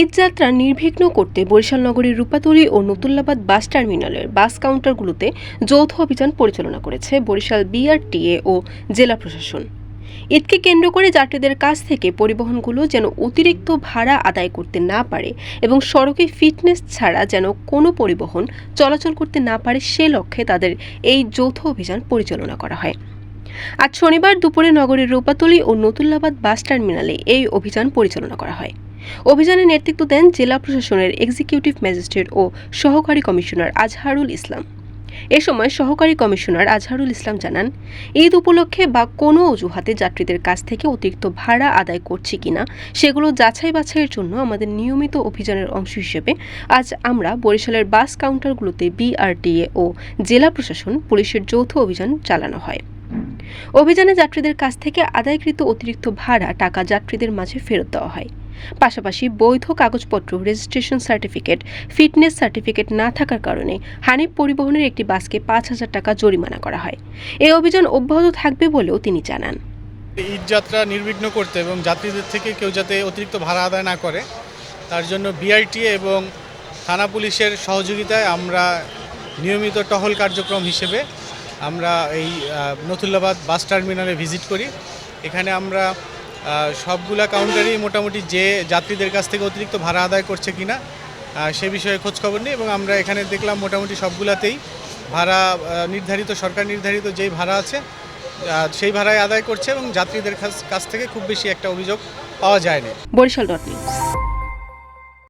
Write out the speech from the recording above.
ঈদযাত্রা নির্বিঘ্ন করতে বরিশাল নগরীর রূপাতলী ও নতুল্লাবাদ বাস টার্মিনালের বাস কাউন্টারগুলোতে যৌথ অভিযান পরিচালনা করেছে বরিশাল বিআরটিএ ও জেলা প্রশাসন। ঈদকে কেন্দ্র করে যাত্রীদের কাছ থেকে পরিবহনগুলো যেন অতিরিক্ত ভাড়া আদায় করতে না পারে এবং সড়কে ফিটনেস ছাড়া যেন কোনো পরিবহন চলাচল করতে না পারে সে লক্ষ্যে তাদের এই যৌথ অভিযান পরিচালনা করা হয়। আজ শনিবার দুপুরে নগরীর রূপাতলী ও নতুল্লাবাদ বাস টার্মিনালে এই অভিযান পরিচালনা করা হয়। অভিযানে নেতৃত্ব দেন জেলা প্রশাসনের এক্সিকিউটিভ ম্যাজিস্ট্রেট ও সহকারী কমিশনার আজহারুল ইসলাম। এ সময় সহকারী কমিশনার আজহারুল ইসলাম জানান, ঈদ উপলক্ষে বা কোনো অজুহাতে যাত্রীদের কাছ থেকে অতিরিক্ত ভাড়া আদায় করছে কিনা, সেগুলো যাচাই বাছাইয়ের জন্য আমাদের নিয়মিত অভিযানের অংশ হিসেবে আজ আমরা বরিশালের বাস কাউন্টারগুলোতে বিআরটিএ ও জেলা প্রশাসন, পুলিশের যৌথ অভিযান চালানো হয়। অভিযানে যাত্রীদের কাছ থেকে আদায়কৃত অতিরিক্ত ভাড়া টাকা যাত্রীদের মাঝে ফেরত দেওয়া হয়। পাশাপাশি বৈধ কাগজপত্র রেজিস্ট্রেশন সার্টিফিকেট ফিটনেস সার্টিফিকেট না থাকার কারণে হানিফ পরিবহনের একটি বাসকে পাঁচ হাজার টাকা জরিমানা করা হয়। এই অভিযান অব্যাহত থাকবে বলেও তিনি জানান। ঈদ যাত্রা নির্বিঘ্ন করতে এবং যাত্রীদের থেকে কেউ যাতে অতিরিক্ত ভাড়া আদায় না করে, তার জন্য বিআরটিএ এবং থানা পুলিশের সহযোগিতায় আমরা নিয়মিত টহল কার্যক্রম হিসেবে আমরা এই নথুল্লাবাদ বাস টার্মিনালে ভিজিট করি। এখানে আমরা সবগুলা কাউন্টারই মোটামুটি যে যাত্রীদের কাছ থেকে অতিরিক্ত ভাড়া আদায় করছে কিনা সে বিষয়ে খোঁজখবর নিই এবং আমরা এখানে দেখলাম মোটামুটি সবগুলাতেই ভাড়া নির্ধারিত, সরকার নির্ধারিত যেই ভাড়া আছে সেই ভাড়ায় আদায় করছে এবং যাত্রীদের কাছ থেকে খুব বেশি একটা অভিযোগ পাওয়া যায়নি। Barishal dot news